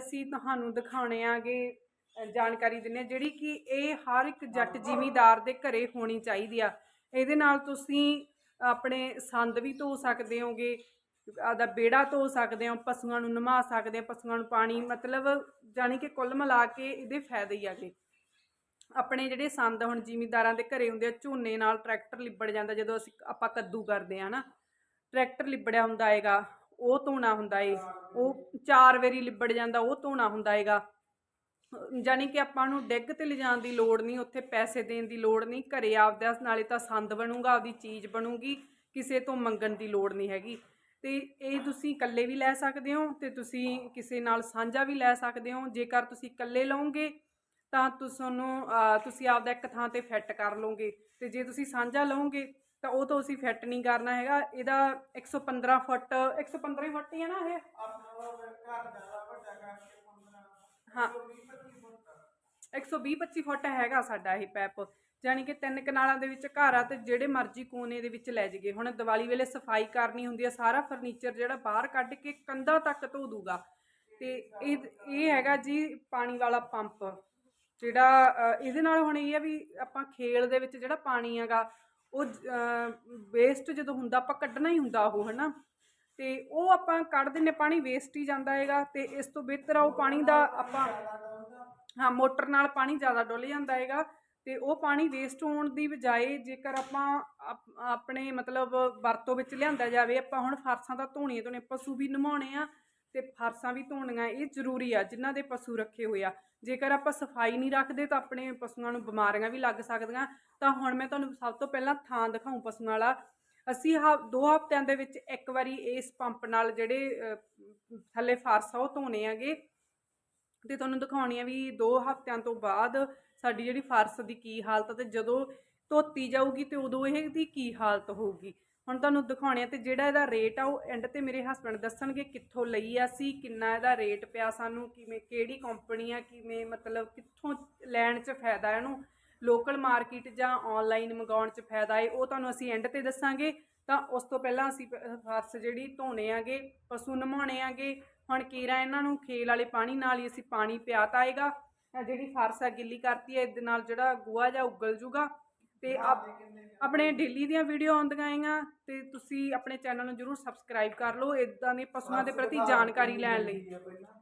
ਅਸੀਂ ਤੁਹਾਨੂੰ ਦਿਖਾਉਣੇ ਆਗੇ ਜਾਣਕਾਰੀ ਦਿੰਨੇ ਜਿਹੜੀ ਕਿ ਇਹ ਹਰ ਇੱਕ ਜੱਟ ਜ਼ਿਮੀਂਦਾਰ ਦੇ ਘਰੇ ਹੋਣੀ ਚਾਹੀਦੀ ਆ। ਇਹਦੇ ਨਾਲ ਤੁਸੀਂ ਆਪਣੇ ਸੰਦ ਵੀ ਧੋ ਸਕਦੇ ਹੋਗੇ ਆਦਾ ਬੇੜਾ ਧੋ ਸਕਦੇ ਹੋ ਪਸ਼ੂਆਂ ਨੂੰ ਨਮਾ ਸਕਦੇ ਹੋ ਪਸ਼ੂਆਂ ਨੂੰ ਪਾਣੀ ਮਤਲਬ ਜਾਣੀ ਕਿ ਕੁੱਲ ਮਿਲਾ ਕੇ ਇਹਦੇ ਫਾਇਦੇ ਹੀ ਆਗੇ। ਆਪਣੇ ਜਿਹੜੇ ਸੰਦ ਹੁਣ ਜ਼ਿਮੀਂਦਾਰਾਂ ਦੇ ਘਰੇ ਹੁੰਦੇ ਆ ਝੋਨੇ ਨਾਲ ਟਰੈਕਟਰ ਲਿਬੜ ਜਾਂਦਾ ਜਦੋਂ ਅਸੀਂ ਆਪਾਂ ਕੱਦੂ ਕਰਦੇ ਆ ਨਾ ਟਰੈਕਟਰ ਲਿਬੜਿਆ ਹੁੰਦਾ ਹੈਗਾ। ਉਹ ਧੋਣਾ ਹੁੰਦਾ ਏ। ਉਹ ਚਾਰ ਵਾਰੀ ਲਿਬੜ ਜਾਂਦਾ, ਉਹ ਧੋਣਾ ਹੁੰਦਾ ਹੈਗਾ ਜਾਣੀ ਕਿ ਆਪਾਂ ਨੂੰ ਡਿੱਗ ਤੇ ਲਿਜਾਣ ਦੀ ਲੋੜ ਨਹੀਂ, ਉੱਥੇ ਪੈਸੇ ਦੇਣ ਦੀ ਲੋੜ ਨਹੀਂ, ਘਰੇ ਆਪਦੇ ਨਾਲੇ ਤਾਂ ਸੰਦ ਬਣੂਗਾ, ਆਪਦੀ ਚੀਜ਼ ਬਣੂਗੀ, ਕਿਸੇ ਤੋਂ ਮੰਗਣ ਦੀ ਲੋੜ ਨਹੀਂ ਹੈਗੀ। ਤੇ ਇਹ ਤੁਸੀਂ ਇਕੱਲੇ ਵੀ ਲੈ ਸਕਦੇ ਹੋ ਤੇ ਤੁਸੀਂ ਕਿਸੇ ਨਾਲ ਸਾਂਝਾ ਵੀ ਲੈ ਸਕਦੇ ਹੋ। ਜੇਕਰ ਤੁਸੀਂ ਇਕੱਲੇ ਲਓਗੇ, ਤਾਂ ਤੁਹਾਨੂੰ ਤੁਸੀਂ ਆਪਦਾ ਇੱਕ ਥਾਂ ਤੇ ਫਿੱਟ ਕਰ ਲਓਗੇ। ਤੇ ਜੇ ਤੁਸੀਂ ਸਾਂਝਾ ਲਓਗੇ ਤਾਂ ਉਹ ਤੋਂ ਅਸੀਂ ਫਿੱਟ ਨਹੀਂ ਕਰਨਾ ਹੈਗਾ। ਇਹਦਾ 115 ਫੁੱਟ 115 ਹੀ ਫੁੱਟ ਹੀ ਹੈ ਨਾ ਇਹ? ਹਾਂ। 120 25 ਫੁੱਟ ਹੈਗਾ ਸਾਡਾ ਇਹ ਪੈਪ। ਯਾਨੀ ਕਿ ਤਿੰਨ ਕਨਾਲਾਂ ਦੇ ਵਿੱਚ ਘਰ ਆ ਤੇ ਜਿਹੜੇ ਮਰਜ਼ੀ ਕੋਨੇ ਦੇ ਵਿੱਚ ਲੈ ਜਗੇ ਹੁਣ ਦੀਵਾਲੀ ਵੇਲੇ ਸਫ਼ਾਈ ਕਰਨੀ ਹੁੰਦੀ ਹੈ ਸਾਰਾ ਫਰਨੀਚਰ ਜਿਹੜਾ ਬਾਹਰ ਕੱਢ ਕੇ ਕੰਧਾਂ ਤੱਕ ਧੋ ਦੂਗਾ। ਤੇ ਇਹ ਇਹ ਹੈਗਾ ਜੀ ਪਾਣੀ ਵਾਲਾ ਪੰਪ। ਜਿਹੜਾ ਇਹਦੇ ਨਾਲ ਹੁਣ ਇਹ ਆ ਵੀ ਆਪਾਂ ਖੇਲ ਦੇ ਵਿੱਚ ਜਿਹੜਾ ਪਾਣੀ ਹੈਗਾ ਉਹ ਵੇਸਟ ਜਦੋਂ ਹੁੰਦਾ, ਆਪਾਂ ਕੱਢਣਾ ਹੀ ਹੁੰਦਾ ਉਹ, ਹਨਾ? ਤੇ ਉਹ ਆਪਾਂ ਕੱਢ ਦਿੰਨੇ ਪਾਣੀ ਵੇਸਟ ਹੀ ਜਾਂਦਾ ਹੈਗਾ ਤੇ ਇਸ ਤੋਂ ਬਿਹਤਰ ਆ ਉਹ ਪਾਣੀ ਦਾ ਆਪਾਂ ਹਾਂ, ਮੋਟਰ ਨਾਲ ਪਾਣੀ ਜ਼ਿਆਦਾ ਡੁੱਲ ਜਾਂਦਾ ਹੈਗਾ ਤੇ ਉਹ ਪਾਣੀ ਵੇਸਟ ਹੋਣ ਦੀ ਬਜਾਏ ਜੇਕਰ ਆਪਾਂ ਆਪ- ਆਪਣੇ ਮਤਲਬ ਵਰਤੋਂ ਵਿੱਚ ਲਿਆਂਦਾ ਜਾਵੇ, ਆਪਾਂ ਹੁਣ ਫਰਸਾਂ ਤਾਂ ਧੋਣੀਆਂ ਧੋਣੇ ਪਸ਼ੂ ਵੀ ਨਮਾਉਣੇ ਆ ਤੇ ਫਰਸਾਂ ਵੀ ਧੋਣੀਆਂ, ਇਹ ਜ਼ਰੂਰੀ ਆ, ਜਿਨ੍ਹਾਂ ਦੇ ਪਸ਼ੂ ਰੱਖੇ ਹੋਏ ਆ। ਜੇਕਰ ਆਪਾਂ ਸਫ਼ਾਈ ਨਹੀਂ ਰੱਖਦੇ ਤਾਂ ਆਪਣੇ ਪਸ਼ੂਆਂ ਨੂੰ ਬਿਮਾਰੀਆਂ ਵੀ ਲੱਗ ਸਕਦੀਆਂ। ਤਾਂ ਹੁਣ ਮੈਂ ਤੁਹਾਨੂੰ ਸਭ ਤੋਂ ਪਹਿਲਾਂ ਥਾਂ ਦਿਖਾਉਂ ਪਸ਼ੂਆਂ ਵਾਲਾ। ਅਸੀਂ ਹ ਦੋ ਹਫ਼ਤਿਆਂ ਦੇ ਵਿੱਚ ਇੱਕ ਵਾਰੀ ਇਸ ਪੰਪ ਨਾਲ ਜਿਹੜੇ ਥੱਲੇ ਫਰਸ਼ ਆ, ਉਹ ਧੋਣੇ ਆਗੇ ਤੇ ਤੁਹਾਨੂੰ ਦਿਖਾਉਣੀ ਆ ਵੀ ਦੋ ਹਫ਼ਤਿਆਂ ਤੋਂ ਬਾਅਦ ਸਾਡੀ ਜਿਹੜੀ ਫਰਸ਼ ਦੀ ਕੀ ਹਾਲਤ ਆ ਤੇ ਜਦੋਂ ਧੋਤੀ ਜਾਊਗੀ ਤੇ ਉਦੋਂ ਇਹ ਦੀ ਕੀ ਹਾਲਤ ਹੋਊਗੀ। ਹੁਣ ਤੁਹਾਨੂੰ ਦਿਖਾਉਣੇ ਆ ਤੇ ਜਿਹੜਾ ਇਹਦਾ ਰੇਟ ਆ ਉਹ ਐਂਡ ਤੇ ਮੇਰੇ ਹਸਬੰਡ ਦੱਸਣਗੇ ਕਿੱਥੋਂ ਲਈ ਆ ਸੀ, ਕਿੰਨਾ ਇਹਦਾ ਰੇਟ ਪਿਆ ਸਾਨੂੰ, ਕਿਵੇਂ, ਕਿਹੜੀ ਕੰਪਨੀ ਆ, ਕਿਵੇਂ, ਮਤਲਬ ਕਿੱਥੋਂ ਲੈਣ 'ਚ ਫਾਇਦਾ ਇਹਨੂੰ ਲੋਕਲ ਮਾਰਕੀਟ ਜਾਂ ਆਨਲਾਈਨ ਮੰਗਾਉਣ 'ਚ ਫਾਇਦਾ ਹੈ ਉਹ ਤੁਹਾਨੂੰ ਅਸੀਂ ਐਂਡ ਤੇ ਦੱਸਾਂਗੇ। ਤਾਂ ਉਸ ਤੋਂ ਪਹਿਲਾਂ ਅਸੀਂ ਫਰਸ਼ ਜਿਹੜੀ ਧੋਣੇ ਆਗੇ, ਪਸ਼ੂ ਨਮਾਉਣੇ ਆਗੇ, ਹੁਣ ਕੀਰਾ ਇਹਨਾਂ ਨੂੰ ਖੇਲ ਵਾਲੇ ਪਾਣੀ ਨਾਲ ਹੀ ਅਸੀਂ ਪਾਣੀ ਪਿਆਤਾ ਹੈਗਾ ਆਹ ਜਿਹੜੀ ਫਰਸ਼ ਆ ਗਿੱਲੀ ਕਰਤੀ ਹੈ ਇਹਦੇ ਨਾਲ ਜਿਹੜਾ ਗੋਹਾ ਜਾਂ ਉਗਲ ਜੂਗਾ। ਤੇ ਆਪ- ਆਪਣੇ ਡੇਲੀ ਦੀਆਂ ਵੀਡੀਓ ਆਉਂਦੀਆਂ ਹੈਗੀਆਂ ਤੇ ਤੁਸੀਂ ਆਪਣੇ ਚੈਨਲ ਨੂੰ ਜਰੂਰ ਸਬਸਕ੍ਰਾਈਬ ਕਰ ਲਓ ਇਦਾਂ ਦੇ ਪਸ਼ੂਆਂ ਦੇ ਪ੍ਰਤੀ ਜਾਣਕਾਰੀ ਲੈਣ ਲਈ।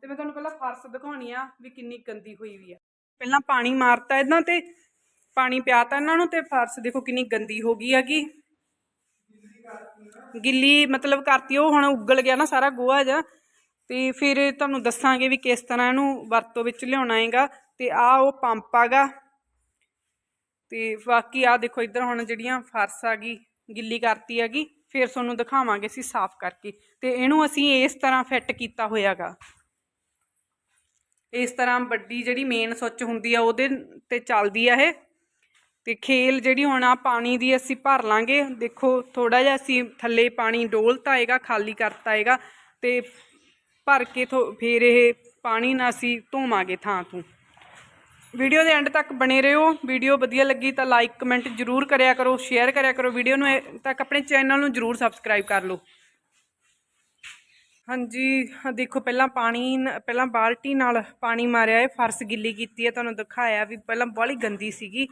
ਤੇ ਮੈਂ ਤੁਹਾਨੂੰ ਪਹਿਲਾਂ ਫਰਸ਼ ਦਿਖਾਉਣੀ ਆ ਵੀ ਕਿੰਨੀ ਗੰਦੀ ਹੋਈ ਵੀ ਆ। ਪਹਿਲਾਂ ਪਾਣੀ ਮਾਰਤਾ ਇਹਨਾਂ ਤੇ, ਪਾਣੀ ਪਿਆਤਾ ਇਹਨਾਂ ਨੂੰ ਤੇ ਫਰਸ਼ ਦੇਖੋ ਕਿੰਨੀ ਗੰਦੀ ਹੋ ਗਈ ਹੈਗੀ। ਗਿੱਲੀ ਮਤਲਬ ਕਰਤੀ, ਉਹ ਹੁਣ ਉਗਲ ਗਿਆ ਨਾ ਸਾਰਾ ਗੋਹਾ ਜਾ ਤੇ ਫਿਰ ਤੁਹਾਨੂੰ ਦੱਸਾਂਗੇ ਵੀ ਕਿਸ ਤਰ੍ਹਾਂ ਇਹਨੂੰ ਵਰਤੋਂ ਵਿੱਚ ਲਿਆਉਣਾ ਹੈਗਾ। ਤੇ ਆ ਉਹ ਪੰਪ ਆਗਾ ਤੇ ਬਾਕੀ ਆ ਦੇਖੋ ਇੱਧਰ ਹੁਣ ਜਿਹੜੀਆਂ ਫਰਸ਼ ਆ ਗਈ ਗਿੱਲੀ ਕਰਤੀ ਹੈਗੀ, ਫਿਰ ਤੁਹਾਨੂੰ ਦਿਖਾਵਾਂਗੇ ਅਸੀਂ ਸਾਫ਼ ਕਰਕੇ। ਤੇ ਇਹਨੂੰ ਅਸੀਂ ਇਸ ਤਰ੍ਹਾਂ ਫਿੱਟ ਕੀਤਾ ਹੋਇਆਗਾ। ਇਸ ਤਰ੍ਹਾਂ ਵੱਡੀ ਜਿਹੜੀ ਮੇਨ ਸੁੱਚ ਹੁੰਦੀ ਆ ਉਹਦੇ ਤੇ ਚੱਲਦੀ ਆ ਇਹ। ਤੇ ਖੇਲ ਜਿਹੜੀ ਹੁਣ ਆ ਪਾਣੀ ਦੀ ਅਸੀਂ ਭਰ ਲਾਂਗੇ, ਦੇਖੋ ਥੋੜਾ ਜਿਹਾ ਅਸੀਂ ਥੱਲੇ ਪਾਣੀ ਡੋਲਤਾ ਹੈਗਾ, ਖਾਲੀ ਕਰਤਾ ਹੈਗਾ, ਤੇ ਭਰ ਕੇ ਥੋ- ਫਿਰ ਇਹ ਪਾਣੀ ਨਾਲ ਅਸੀਂ ਧੋਵਾਂਗੇ ਥਾਂ ਤੋਂ ਵੀਡੀਓ ਦੇ ਐਂਡ ਤੱਕ ਬਣੇ ਰਹੋ। ਵੀਡੀਓ ਵਧੀਆ ਲੱਗੀ ਤਾਂ ਲਾਈਕ ਕਮੈਂਟ ਜਰੂਰ ਕਰਿਆ ਕਰੋ ਸ਼ੇਅਰ ਕਰਿਆ ਕਰੋ। ਵੀਡੀਓ ਨੂੰ ਤੱਕ ਆਪਣੇ ਚੈਨਲ ਨੂੰ ਜਰੂਰ ਸਬਸਕ੍ਰਾਈਬ ਕਰ ਲਓ। ਹਾਂਜੀ ਦੇਖੋ ਪਹਿਲਾਂ ਪਾਣੀ ਪਹਿਲਾਂ ਬਾਲਟੀ ਨਾਲ ਪਾਣੀ ਮਾਰਿਆ ਇਹ ਫਰਸ਼ ਗਿੱਲੀ ਕੀਤੀ ਹੈ ਤੁਹਾਨੂੰ ਦਿਖਾਇਆ ਵੀ ਪਹਿਲਾਂ ਬਾਹਲੀ ਗੰਦੀ ਸੀਗੀ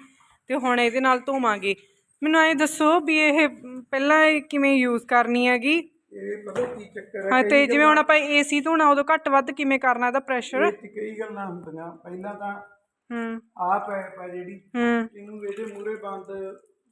ਤੇ ਹੁਣ ਇਹਦੇ ਨਾਲ ਧੋਵਾਂਗੇ। ਮੈਨੂੰ ਐ ਦੱਸੋ ਵੀ ਇਹ ਪਹਿਲਾਂ ਇਹ ਕਿਵੇਂ ਯੂਜ਼ ਕਰਨੀ ਹੈਗੀ? ਇਹ ਪਤਾ ਕੀ ਚੱਕਰ ਹਾਂ ਹੈ ਤੇ ਜਿਵੇਂ ਹੁਣ ਆਪਾਂ ਏਸੀ ਧੋਣਾ ਉਦੋਂ ਘੱਟ ਵੱਧ ਕਿਵੇਂ ਕਰਨਾ ਇਹਦਾ ਪ੍ਰੈਸ਼ਰ ਕਈ ਗੱਲਾਂ ਹੁੰਦੀਆਂ। ਪਹਿਲਾਂ ਤਾਂ ਹੂੰ। ਆਹ ਪੈਪ ਆ ਜਿਹੜੀ ਹੂੰ। ਇਹਨੂੰ ਇਹਦੇ ਮੂਰੇ ਬੰਦ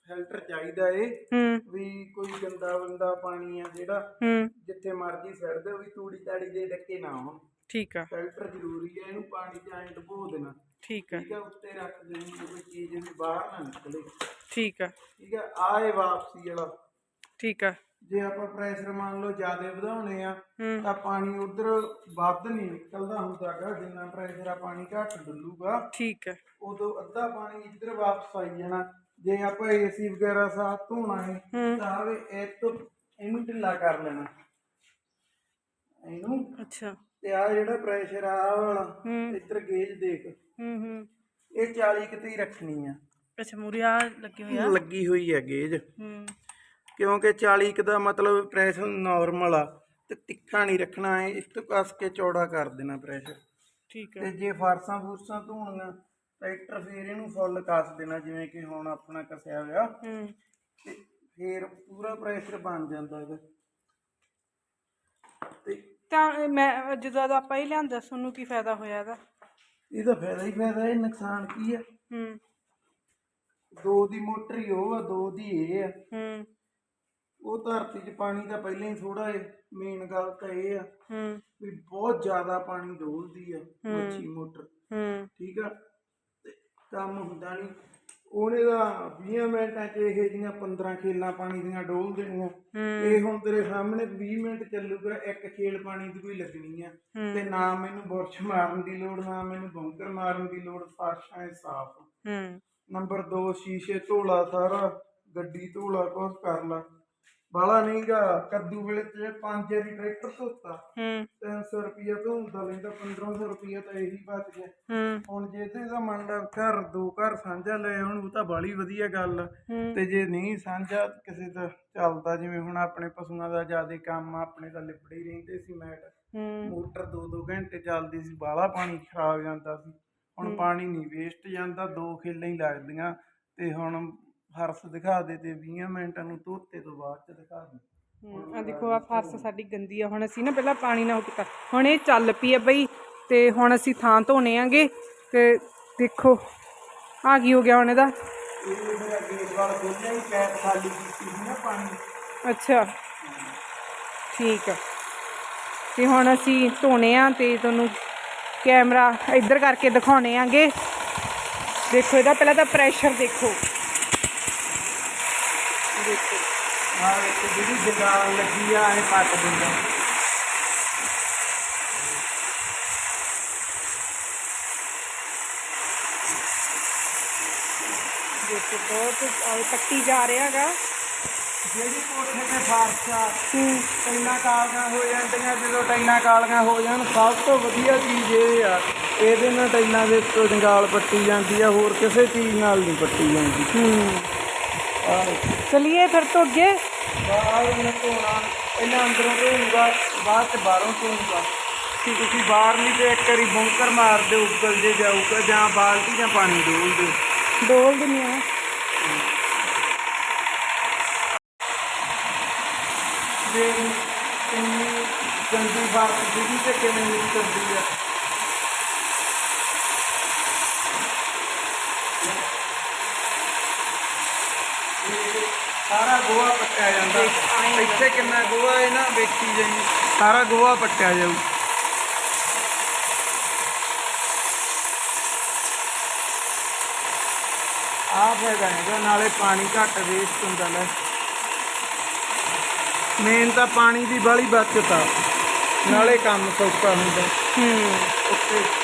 ਫਿਲਟਰ ਚਾਹੀਦਾ ਏ ਹੂੰ। ਵੀ ਕੋਈ ਗੰਦਾ ਬੰਦਾ ਪਾਣੀ ਆ ਜਿਹੜਾ ਹੂੰ। ਜਿੱਥੇ ਮਰਜ਼ੀ ਛੱਡ ਦਿਓ ਵੀ ਤੂੜੀ ਤਾੜੀ ਦੇ ਡੱਕੇ ਨਾ ਹੋਣ। ਠੀਕ ਆ। ਫਿਲਟਰ ਜ਼ਰੂਰੀ ਹੈ ਇਹਨੂੰ ਪਾਣੀ ਚ ਐਂ ਡੁਬੋ ਦੇਣਾ। ਠੀਕ ਆ। ਠੀਕ ਹੈ ਉੱਤੇ ਰੱਖ ਦੇਣੀ ਕੋਈ ਚੀਜ਼ ਵੀ ਬਾਹਰ ਨਾ ਨਿਕਲੇ। ਠੀਕ ਆ। ਠੀਕ ਹੈ ਆਏ ਵਾਪਸੀ ਵਾਲਾ। ਠੀਕ ਆ। ਜੇ ਆਪਾਂ ਪ੍ਰੈਸ਼ਰ ਮੰਨ ਲਓ ਜ਼ਿਆਦਾ ਵਧਾਉਣੇ ਆ ਹੂੰ। ਤਾਂ ਪਾਣੀ ਉਧਰ ਵੱਧ ਨਹੀਂ ਨਿਕਲਦਾ ਹੁੰਦਾਗਾ ਜਿੰਨਾ ਪ੍ਰੈਸ਼ਰ ਆ ਪਾਣੀ ਘੱਟ ਡੁੱਲੂਗਾ। ਠੀਕ ਆ ਉਦੋਂ ਅੱਧਾ ਪਾਣੀ ਇੱਧਰ ਵਾਪਸ ਆਈ ਜਾਣਾ। ਜੇ ਆਪਾਂ ਏਸੀ ਵਗੈਰਾ ਸਾਥ ਧੋਣਾ ਹੈ ਹੂੰ। ਤਾਂ ਆਵੇ ਇਹ ਤੋਂ ਇਹਨੂੰ ਢਿੱਲਾ ਕਰ ਲੈਣਾ। ਇਹਨੂੰ। ਅੱਛਾ। ਤੇ ਆ ਜਿਹੜਾ ਪ੍ਰੈਸ਼ਰ ਆ ਆਹ ਵਾਲਾ ਹੂੰ। ਇੱਧਰ ਗੇਜ ਦੇਖ। ਹੂੰ ਹੂੰ। ਇਹ 40 ਕਿਤੇ ਹੀ ਰੱਖਣੀ ਆ। ਅੱਛਾ ਮੂਰੀ ਆ ਲੱਗੇ ਹੋਏ ਆ? ਲੱਗੀ ਹੋਈ ਹੈ ਗੇਜ। ਹੂੰ। ਕਿਉਂਕਿ 40 ਕੁ ਦਾ ਮਤਲਬ ਪ੍ਰੈਸ਼ਰ ਨਾਰਮਲ ਆ ਤੇ ਤਿੱਖਾ ਨਹੀਂ ਰੱਖਣਾ ਹੈ ਇਸ ਤੋਂ ਕੱਸ ਕੇ ਚੌੜਾ ਕਰ ਦੇਣਾ ਪ੍ਰੈਸ਼ਰ ਠੀਕ ਤੇ ਜੇ ਫਰਸਾਂ ਫੂਰਸਾਂ ਧੋਣੀਆਂ ਟਰੈਕਟਰ ਫੇਰ ਇਹਨੂੰ ਫੁੱਲ ਕੱਸ ਦੇਣਾ ਜਿਵੇਂ ਕਿ ਹੁਣ ਆਪਣਾ ਕਸਿਆ ਹੋਇਆ। ਹੂੰ। ਤੇ ਫੇਰ ਪੂਰਾ ਪ੍ਰੈਸ਼ਰ ਬਣ ਜਾਂਦਾ ਇਹਦਾ। ਤੇ ਤਾਂ ਮੈਂ ਜਦੋਂ ਦਾ ਆਪਾਂ ਇਹ ਲਿਆਂਦਾ ਤੁਹਾਨੂੰ ਕੀ ਫਾਇਦਾ ਹੋਇਆ ਇਹਦਾ? ਇਹਦਾ ਫਾਇਦਾ ਹੀ ਫਾਇਦਾ ਇਹ ਨੁਕਸਾਨ ਕੀ ਆ? ਹੂੰ। ਦੋ ਦੀ ਮੋਟਰ ਹੀ ਉਹ ਆ ਦੋ ਦੀ ਇਹ ਆ। ਹੂੰ। ਉਹ ਧਰਤੀ 'ਚ ਪਾਣੀ ਤਾਂ ਪਹਿਲਾਂ ਹੀ ਥੋੜਾ ਏ ਮੇਨ ਗੱਲ ਤਾਂ ਇਹ ਆ ਹੂੰ। ਵੀ ਬਹੁਤ ਜ਼ਿਆਦਾ ਪਾਣੀ ਡੋਲਦੀ ਆ ਮੱਛੀ ਮੋਟਰ। ਹੂੰ। ਠੀਕ ਆ? ਤੇ ਕੰਮ ਹੁੰਦਾ ਨਹੀਂ। ਉਹਨੇ ਦਾ 20 ਮਿੰਟਾਂ 'ਚ ਇਹ ਜੀਆਂ 15 ਖੇਲਾਂ ਪਾਣੀ ਦੀਆਂ ਡੋਲ ਦੇਣੀਆਂ। ਇਹ ਹੁਣ ਤੇਰੇ ਸਾਹਮਣੇ 20 ਮਿੰਟ ਚੱਲੂਗਾ ਇੱਕ ਖੇਲ ਪਾਣੀ ਦੀ ਕੋਈ ਲੱਗਣੀ ਆ। ਤੇ ਨਾ ਮੈਨੂੰ ਬੁਰਸ਼ ਮਾਰਨ ਦੀ ਲੋੜ ਨਾ ਮੈਨੂੰ ਬੌਂਕਰ ਮਾਰਨ ਦੀ ਲੋੜ ਫਰਸ਼ਾਂ ਸਾਫ਼। ਹੂੰ। ਨੰਬਰ 2 ਸ਼ੀਸ਼ੇ ਧੋਲਾ ਸਾਰਾ ਗੱਡੀ ਧੋਲਾ ਕੁਛ ਕਰ ਲਾ। ਬਾਲਾ ਨਹੀਂਗਾ ਕੱਦੂ ਵੇਲੇ ਤੇ ਪੰਜ ਵਾਰੀ ਟਰੈਕਟਰ ਧੋਤਾ। ਹੂੰ। 300 ਰੁਪਿਆ ਧੋਂਦਾ ਲੈਂਦਾ 1500 ਰੁਪਿਆ ਤਾਂ ਇਹੀ ਬਚ ਗਿਆ। ਹੂੰ। ਹੁਣ ਜੇ ਤੇ ਦਾ ਮੰਡਾ ਘਰ ਦੋ ਘਰ ਸਾਂਝਾ ਲੈ ਹੁਣ ਉਹ ਤਾਂ ਬਾਲੀ ਵਧੀਆ ਗੱਲ ਆ। ਤੇ ਜੇ ਨਹੀਂ ਸਾਂਝਾ ਕਿਸੇ ਦਾ ਚੱਲਦਾ ਜਿਵੇਂ ਹੁਣ ਆਪਣੇ ਪਸ਼ੂਆਂ ਦਾ ਜ਼ਿਆਦਾ ਕੰਮ ਆ ਆਪਣੇ ਤਾਂ ਲਿਬੜੇ ਹੀ ਰਹਿੰਦੇ ਸੀ ਮੈਟ। ਹੂੰ। ਮੋਟਰ 2-2 ਘੰਟੇ ਚੱਲਦੀ ਸੀ ਬਾਲਾ ਪਾਣੀ ਖਰਾਬ ਜਾਂਦਾ ਸੀ। ਹੁਣ ਪਾਣੀ ਨਹੀਂ ਵੇਸਟ ਜਾਂਦਾ ਦੋ ਖੇਲਾਂ ਹੀ ਲੱਗਦੀਆਂ। ਤੇ ਹੁਣ ਫਰਸ਼ ਦਿਖਾ ਦੇ ਤੇ 20 ਮਿੰਟਾਂ ਨੂੰ ਧੋਤੇ ਤੋਂ ਬਾਅਦ ਚ ਦਿਖਾ ਦੇ। ਆ ਦੇਖੋ ਆ ਫਰਸ਼ ਸਾਡੀ ਗੰਦੀ ਆ। ਹੁਣ ਅਸੀਂ ਨਾ ਪਹਿਲਾਂ ਪਾਣੀ ਨਾਲ ਉਹ ਕੀਤਾ। ਹੁਣ ਇਹ ਚੱਲ ਪਈ ਆ ਬਈ ਤੇ ਹੁਣ ਅਸੀਂ ਥਾਂ ਧੋਣੇ ਆਂਗੇ। ਤੇ ਦੇਖੋ ਆ ਕੀ ਹੋ ਗਿਆ ਹੁਣ ਇਹਦਾ? ਇਹ ਮੇਰਾ ਗੇਟ ਵਾਲਾ ਖੋਲਿਆ ਹੀ ਪੈਪ ਖਾਲੀ ਕੀਤੀ ਸੀ ਨਾ ਪਾਣੀ। ਅੱਛਾ। ਠੀਕ ਆ। ਤੇ ਹੁਣ ਅਸੀਂ ਧੋਣੇ ਆ ਤੇ ਤੁਹਾਨੂੰ ਕੈਮਰਾ ਇੱਧਰ ਕਰਕੇ ਦਿਖਾਉਣੇ ਆਂਗੇ। ਦੇਖੋ ਇਹਦਾ ਪਹਿਲਾਂ ਤਾਂ ਪ੍ਰੈਸ਼ਰ ਦੇਖੋ। ਦੇਖੋ। ਆ ਇੱਕ ਜਿਹੜੀ ਜਗਾਲ ਲੱਗੀ ਆ ਇਹ ਪੱਟ ਦਿੰਦਾ। ਦੇਖੋ ਬਹੁਤ ਆਹ ਪੱਟੀ ਜਾ ਰਿਹਾ ਹੈਗਾ ਜਿਹੜੀ ਕੋਠੇ ਤੇ ਫਰਸ਼ ਆ ਹੂੰ। ਟੈਨਾਂ ਕਾਲੀਆਂ ਹੋ ਜਾਂਦੀਆਂ ਜਦੋਂ ਟੈਨਾਂ ਕਾਲੀਆਂ ਹੋ ਜਾਣ ਸਭ ਤੋਂ ਵਧੀਆ ਚੀਜ਼ ਇਹ ਆ ਇਹਦੇ ਨਾਲ ਟੈਨਾਂ ਦੇ ਜੰਗਾਲ ਪੱਟੀ ਜਾਂਦੀ ਆ ਹੋਰ ਕਿਸੇ ਚੀਜ਼ ਨਾਲ ਨਹੀਂ ਪੱਟੀ ਜਾਂਦੀ। ਚਲਿਏ ਫਿਰ ਤੋਂ ਅੱਗੇ। ਬਾਹਰ ਉਹਨੇ ਧੋਣਾ ਪਹਿਲਾਂ ਅੰਦਰੋਂ ਧੋਊਗਾ ਬਾਅਦ ਚ ਬਾਹਰੋਂ ਧੋਊਗਾ। ਕਿ ਤੁਸੀਂ ਬਾਹਰ ਨਹੀਂ ਤੇ ਇੱਕ ਵਾਰੀ ਬੌਂਕਰ ਮਾਰ ਦਿਓ ਉੱਗਲ ਜੇ ਜਾਊਗਾ ਜਾਂ ਬਾਲਟੀ ਜਾਂ ਪਾਣੀ ਡੋਲ ਦਿਓ। ਡੋਲ ਦਿੰਨੀ ਆ। ਜੇ ਕਿੰਨੀ ਗੰਦੀ ਬਾਤ ਜਿਹਦੀ ਤੇ ਕਿਵੇਂ ਕਰਦੀ ਆ ਇਹ ਸਾਰਾ ਗੋਆ ਪੱਟਿਆ ਜਾਂਦਾ। ਇੱਥੇ ਕਿੰਨਾ ਗੋਆ ਹੈ ਨਾ ਵੇਖੀ ਜਾਈ। ਸਾਰਾ ਗੋਆ ਪੱਟਿਆ ਜਾਊ। ਆਹ ਫਾਇਦਾ ਹੈਗਾ ਨਾਲੇ ਪਾਣੀ ਘੱਟ ਵੇਸਟ ਹੁੰਦਾ ਲੈ। ਮੇਨ ਤਾਂ ਪਾਣੀ ਦੀ ਬਾਲੀ ਬਚਤ ਆ। ਨਾਲੇ ਕੰਮ ਸੌਖਾ ਹੁੰਦਾ। ਹੂੰ। ਓਕੇ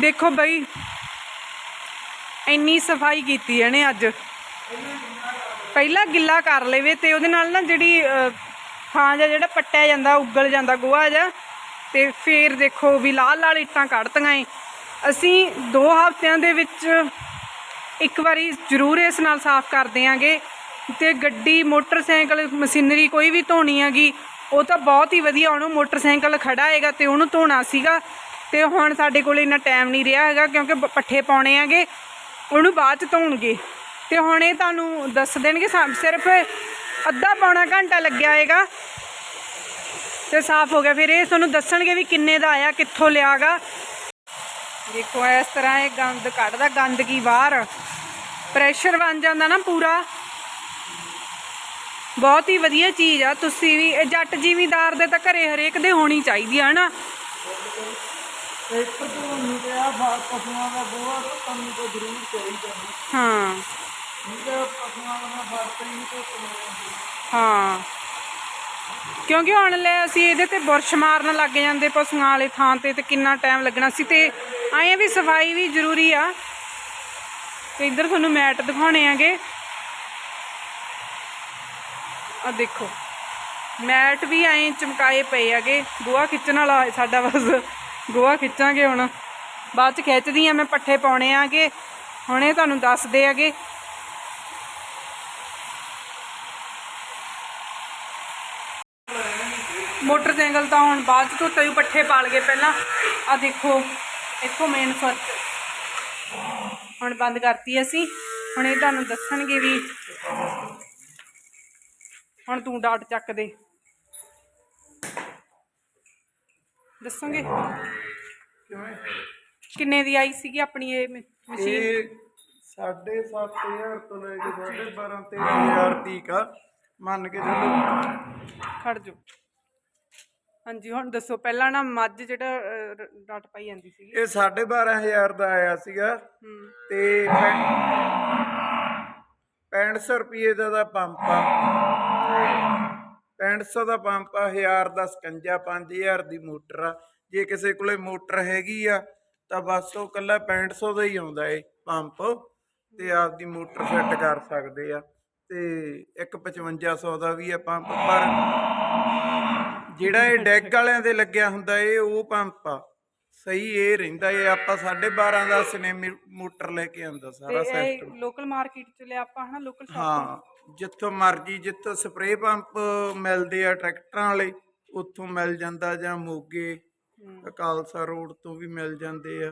ਦੇਖੋ ਬਈ, ਇੰਨੀ ਸਫ਼ਾਈ ਕੀਤੀ ਇਹਨੇ ਅੱਜ। ਪਹਿਲਾਂ ਗਿੱਲਾ ਕਰ ਲਵੇ ਤੇ ਉਹਦੇ ਨਾਲ ਨਾ ਜਿਹੜੀ ਥਾਂ ਜਾਂ ਜਿਹੜਾ ਪੱਟਿਆ ਜਾਂਦਾ, ਉਗਲ ਜਾਂਦਾ, ਗੋਹਾ ਜਾਂ ਤੇ ਫੇਰ ਦੇਖੋ ਵੀ ਲਾਲ ਲਾਲ ਇੱਟਾਂ ਕੱਢਤੀਆਂ ਏ। ਅਸੀਂ 2 ਹਫ਼ਤਿਆਂ ਦੇ ਵਿੱਚ ਇੱਕ ਵਾਰੀ ਜ਼ਰੂਰ ਇਸ ਨਾਲ ਸਾਫ਼ ਕਰ ਦਿਆਂਗੇ ਤੇ ਗੱਡੀ, ਮੋਟਰਸਾਈਕਲ, ਮਸ਼ੀਨਰੀ ਕੋਈ ਵੀ ਧੋਣੀ ਹੈਗੀ, ਉਹ ਤਾਂ ਬਹੁਤ ਹੀ ਵਧੀਆ, ਉਹਨੂੰ ਮੋਟਰਸਾਈਕਲ ਖੜਾ ਹੈਗਾ ਤੇ ਉਹਨੂੰ ਧੋਣਾ ਸੀਗਾ ਤੇ ਹੁਣ ਸਾਡੇ ਕੋਲ ਇੰਨਾ ਟਾਈਮ ਨਹੀਂ ਰਿਹਾ ਹੈਗਾ ਕਿਉਂਕਿ ਪੱਠੇ ਪਾਉਣੇ ਹੈਗੇ, ਉਹਨੂੰ ਬਾਅਦ ਚ ਧੋਣਗੇ। ਤੇ ਹੁਣ ਇਹ ਤੁਹਾਨੂੰ ਦੱਸ ਦੇਣਗੇ ਸਿਰਫ ਅੱਧਾ ਪੌਣਾ ਘੰਟਾ ਲੱਗਿਆ ਹੈਗਾ ਤੇ ਸਾਫ਼ ਹੋ ਗਿਆ। ਫਿਰ ਇਹ ਤੁਹਾਨੂੰ ਦੱਸਣਗੇ ਵੀ ਕਿੰਨੇ ਦਾ ਆਇਆ, ਕਿੱਥੋਂ ਲਿਆਗਾ। ਦੇਖੋ ਇਸ ਤਰ੍ਹਾਂ ਇਹ ਗੰਦ ਕੱਢਦਾ ਗੰਦਗੀ ਬਾਹਰ। ਪ੍ਰੈਸ਼ਰ ਬਣ ਜਾਂਦਾ ਨਾ ਪੂਰਾ। ਬਹੁਤ ਹੀ ਵਧੀਆ ਚੀਜ਼ ਆ। ਤੁਸੀਂ ਵੀ ਇਹ ਜੱਟ ਜ਼ਿਮੀਦਾਰ ਦੇ ਤਾਂ ਘਰੇ ਹਰੇਕ ਦੇ ਹੋਣੀ ਚਾਹੀਦੀ ਆ ਹਨਾ? ਹੈ। ਹਾਂ ਠੀਕ ਹੈ ਪਸ਼ੂਆਂ ਦਾ ਵਰਤ ਹੀ ਤੇ ਹਾਂ ਕਿਉਂਕਿ ਹੁਣ ਲੈ ਅਸੀਂ ਇਹਦੇ ਤੇ ਬੁਰਸ਼ ਮਾਰਨ ਲੱਗ ਜਾਂਦੇ ਪਸ਼ੂਆਂ ਵਾਲੇ ਥਾਂ ਤੇ ਤੇ ਕਿੰਨਾ ਟਾਈਮ ਲੱਗਣਾ ਸੀ ਤੇ ਆਏ ਵੀ ਸਫ਼ਾਈ ਵੀ ਜ਼ਰੂਰੀ ਆ। ਤੇ ਇੱਧਰ ਤੁਹਾਨੂੰ ਮੈਟ ਦਿਖਾਉਣੇ ਆਗੇ। ਆ ਦੇਖੋ, ਮੈਟ ਵੀ ਐਂ ਚਮਕਾਏ ਪਏ ਆਗੇ। ਗੋਹਾ ਖਿੱਚਣ ਵਾਲਾ ਸਾਡਾ ਬਸ, ਗੋਹਾ ਖਿੱਚਾਂਗੇ ਹੁਣ। ਬਾਅਦ ਚ ਖਿੱਚਦੀ ਆ, ਮੈਂ ਪੱਠੇ ਪਾਉਣੇ ਆਗੇ। ਹੁਣ ਇਹ ਤੁਹਾਨੂੰ ਦੱਸਦੇ ਆਗੇ ਮੋਟਰਸਾਈਕਲ ਤਾਂ ਹੁਣ ਬਾਅਦ ਚ ਧੋਤਾ ਹੀ ਪੱਠੇ ਪਾਲ ਗਏ ਪਹਿਲਾਂ। ਆ ਦੇਖੋ ਇੱਥੋਂ ਮੇਨ ਫ਼ਰਕ। ਹੁਣ ਬੰਦ ਕਰਤੀ ਅਸੀਂ। ਹੁਣ ਇਹ ਤੁਹਾਨੂੰ ਦੱਸਣਗੇ ਵੀ ਹੁਣ ਤੂੰ ਡਾਟ ਚੱਕ ਦੇ। ਦੱਸੋਗੇ? ਕਿੰਨੇ ਦੀ ਆਈ ਸੀਗੀ ਆਪਣੀ ਇਹ ਮਸ਼ੀਨ? ਇਹ 7500 ਤੋਂ ਲੈ ਕੇ 12.5 13000 ਤੀਕ ਆ। ਮੰਨ ਕੇ ਚੱਲੋ। ਖੜ ਜੋ ਹਾਂਜੀ ਹੁਣ ਦੱਸੋ ਪਹਿਲਾਂ ਨਾ ਮੱਝ ਜਿਹੜਾ ਅਹ, ਰ- ਡਾਟ ਪਾਈ ਜਾਂਦੀ ਸੀਗੀ ਇਹ 12500 ਦਾ ਆਇਆ ਸੀਗਾ। ਹੂੰ। ਤੇ 6500 ਰੁਪਏ ਦਾ ਦਾ ਪੰਪ ਆ। 6500 ਦਾ ਪੰਪ ਆ 1000 ਦਾ ਸਕੰਜਾ 5000 ਦੀ ਮੋਟਰ ਆ। ਜੇ ਕਿਸੇ ਕੋਲੇ ਮੋਟਰ ਹੈਗੀ ਆ ਤਾਂ ਬਸ ਉਹ ਕੱਲਾ 6500 ਦਾ ਹੀ ਆਉਂਦਾ ਏ ਪੰਪ। ਤੇ ਆਪਦੀ ਮੋਟਰ ਫਿੱਟ ਕਰ ਸਕਦੇ ਆ। ਤੇ ਇੱਕ 5500 ਦਾ ਵੀ ਆ ਪੰਪ ਪਰ ਜਿਹੜਾ ਇਹ ਡੈਗ ਵਾਲਿਆਂ ਦੇ ਲੱਗਿਆ ਹੁੰਦਾ ਇਹ ਉਹ ਪੰਪ ਆ। ਸਹੀ ਇਹ ਰਹਿੰਦਾ ਇਹ ਆਪਾਂ 12.5 ਦਾ ਸਿਨੇਮੀ ਮੋਟਰ ਲੈ ਕੇ ਆਂਦਾ ਤੇ ਸਾਰਾ ਇਹ ਸਿਸਟਮ ਲੋਕਲ ਮਾਰਕੀਟ ਚ ਲਿਆ ਆਪਾਂ ਹਨਾ ਲੋਕਲ ਸ਼ਾਪ ਹਾਂ ਜਿੱਥੋਂ ਮਰਜ਼ੀ ਜਿੱਥੋਂ ਸਪਰੇਅ ਪੰਪ ਮਿਲਦੇ ਆ ਟਰੈਕਟਰਾਂ ਵਾਲੇ ਉੱਥੋਂ ਮਿਲ ਜਾਂਦਾ ਜਾਂ ਮੋਗੇ ਅਕਾਲਸਾ ਰੋਡ ਤੋਂ ਵੀ ਮਿਲ ਜਾਂਦੇ ਆ।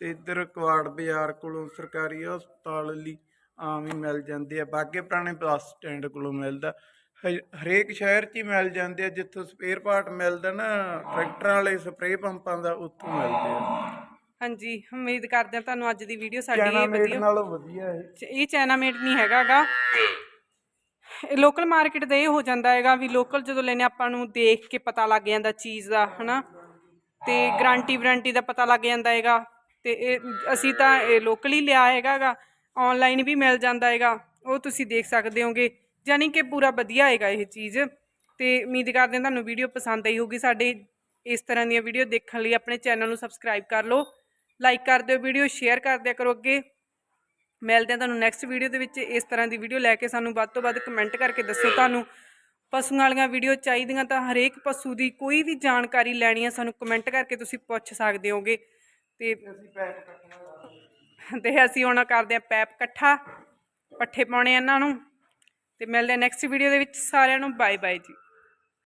ਤੇ ਇੱਧਰ ਕਵਾੜ ਬਾਜ਼ਾਰ ਕੋਲੋਂ ਸਰਕਾਰੀ ਹਸਪਤਾਲ ਲਈ ਆਮ ਹੀ ਮਿਲ ਜਾਂਦੇ ਆ। ਬਾਗੇ ਪੁਰਾਣੇ ਬੱਸ ਸਟੈਂਡ ਕੋਲੋਂ ਮਿਲਦਾ। ਹਰੇਕ ਸ਼ਹਿਰ 'ਚ ਹੀ ਮਿਲ ਜਾਂਦੇ ਆ ਜਿੱਥੋਂ ਸਪੇਅਰ ਪਾਰਟ ਮਿਲਦਾ ਨਾ ਟਰੈਕਟਰਾਂ ਵਾਲੇ ਸਪਰੇਅ ਪੰਪਾਂ ਦਾ ਉੱਥੋਂ ਮਿਲਦੇ ਆ। ਹਾਂਜੀ ਉਮੀਦ ਕਰਦੇ ਹਾਂ ਤੁਹਾਨੂੰ ਅੱਜ ਦੀ ਵੀਡੀਓ ਸਾਡੀ ਇਹ ਵਧੀਆ ਨਾਲੋਂ ਵਧੀਆ ਇਹ। ਇਹ ਚਾਈਨਾ ਮੇਡ ਨਹੀਂ ਹੈਗਾਗਾ ਇਹ ਲੋਕਲ ਮਾਰਕੀਟ ਦਾ ਇਹ ਹੋ ਜਾਂਦਾ ਹੈਗਾ ਵੀ ਲੋਕਲ ਜਦੋਂ ਲੈਨੇ ਆਪਾਂ ਨੂੰ ਦੇਖ ਕੇ ਪਤਾ ਲੱਗ ਜਾਂਦਾ ਚੀਜ਼ ਦਾ ਹਨਾ? ਤੇ ਗਾਰੰਟੀ ਵਾਰੰਟੀ ਦਾ ਪਤਾ ਲੱਗ ਜਾਂਦਾ ਹੈਗਾ। ਤੇ ਇਹ ਅਸੀਂ ਤਾਂ ਇਹ ਲੋਕਲ ਹੀ ਲਿਆ ਹੈਗਾਗਾ ਆਨਲਾਈਨ ਵੀ ਮਿਲ ਜਾਂਦਾ ਹੈਗਾ। ਉਹ ਤੁਸੀਂ ਦੇਖ ਸਕਦੇ ਹੋਗੇ। ਯਾਨੀ ਕਿ ਪੂਰਾ ਵਧੀਆ ਹੈਗਾ ਇਹ ਚੀਜ਼ ਤੇ ਉਮੀਦ ਕਰਦੇ ਹਾਂ ਤੁਹਾਨੂੰ ਵੀਡੀਓ ਪਸੰਦ ਆਈ ਹੋਊਗੀ। ਸਾਡੇ ਇਸ ਤਰ੍ਹਾਂ ਦੀਆਂ ਵੀਡੀਓ ਦੇਖਣ ਲਈ ਆਪਣੇ ਚੈਨਲ ਨੂੰ ਸਬਸਕ੍ਰਾਈਬ ਕਰ ਲਓ ਲਾਈਕ ਕਰ ਦਿਓ ਵੀਡੀਓ ਸ਼ੇਅਰ ਕਰ ਦਿਆ ਕਰੋ ਅੱਗੇ। ਮਿਲਦੇ ਹਾਂ ਤੁਹਾਨੂੰ ਨੈਕਸਟ ਵੀਡੀਓ ਦੇ ਵਿੱਚ। ਇਸ ਤਰ੍ਹਾਂ ਦੀ ਵੀਡੀਓ ਲੈ ਕੇ ਸਾਨੂੰ ਵੱਧ ਤੋਂ ਵੱਧ ਕਮੈਂਟ ਕਰਕੇ ਦੱਸੋ ਤੁਹਾਨੂੰ। ਪਸ਼ੂਆਂ ਵਾਲੀਆਂ ਵੀਡੀਓ ਚਾਹੀਦੀਆਂ ਤਾਂ ਹਰੇਕ ਪਸ਼ੂ ਦੀ ਕੋਈ ਵੀ ਜਾਣਕਾਰੀ ਲੈਣੀ ਹੈ ਸਾਨੂੰ ਕਮੈਂਟ ਕਰਕੇ ਤੁਸੀਂ ਪੁੱਛ ਸਕਦੇ ਹੋਗੇ। ਤੇ ਅਸੀਂ ਪੈਪ ਤੇ ਅਸੀਂ ਹੁਣ ਕਰਦੇ ਆ ਪੈਪ ਇਕੱਠਾ, ਪੱਠੇ ਪਾਉਣੇ ਆ ਇਹਨਾਂ ਨੂੰ। ਤੇ ਮਿਲਦੇ ਨੈਕਸਟ ਵੀਡੀਓ ਦੇ ਵਿੱਚ ਸਾਰਿਆਂ ਨੂੰ ਬਾਏ ਬਾਏ ਜੀ।